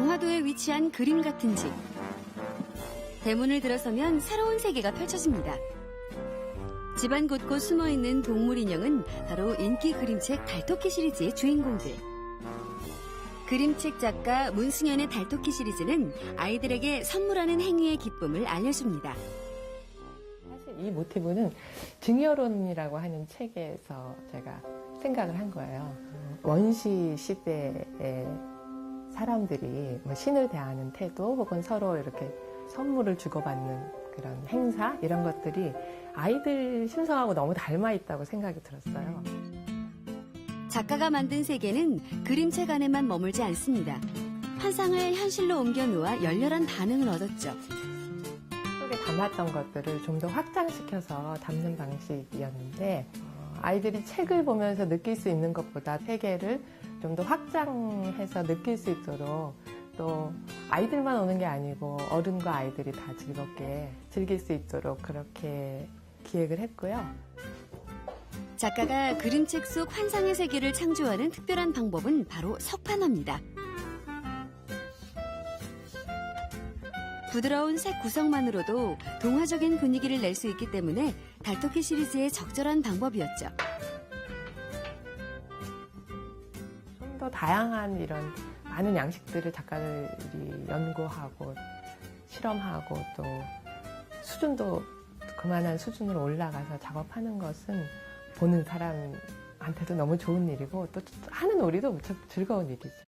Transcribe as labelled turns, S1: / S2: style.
S1: 강화도에 위치한 그림 같은 집. 대문을 들어서면 새로운 세계가 펼쳐집니다. 집안 곳곳 숨어 있는 동물 인형은 바로 인기 그림책 달토끼 시리즈의 주인공들. 그림책 작가 문승연의 달토끼 시리즈는 아이들에게 선물하는 행위의 기쁨을 알려줍니다.
S2: 사실 이 모티브는 증여론이라고 하는 책에서 제가 생각을 한 거예요. 원시 시대의 사람들이 뭐 신을 대하는 태도 혹은 서로 이렇게 선물을 주고받는 그런 행사 이런 것들이 아이들 심성하고 너무 닮아 있다고 생각이 들었어요.
S1: 작가가 만든 세계는 그림책 안에만 머물지 않습니다. 환상을 현실로 옮겨 놓아 열렬한 반응을 얻었죠.
S2: 속에 담았던 것들을 좀 더 확장시켜서 담는 방식이었는데 어, 아이들이 책을 보면서 느낄 수 있는 것보다 세계를 좀 더 확장해서 느낄 수 있도록 또 아이들만 오는 게 아니고 어른과 아이들이 다 즐겁게 즐길 수 있도록 그렇게 기획을 했고요.
S1: 작가가 그림책 속 환상의 세계를 창조하는 특별한 방법은 바로 석판화입니다. 부드러운 색 구성만으로도 동화적인 분위기를 낼 수 있기 때문에 달토끼 시리즈의 적절한 방법이었죠.
S2: 더 다양한 이런 많은 양식들을 작가들이 연구하고 실험하고 또 수준도 그만한 수준으로 올라가서 작업하는 것은 보는 사람한테도 너무 좋은 일이고 또 하는 우리도 무척 즐거운 일이죠.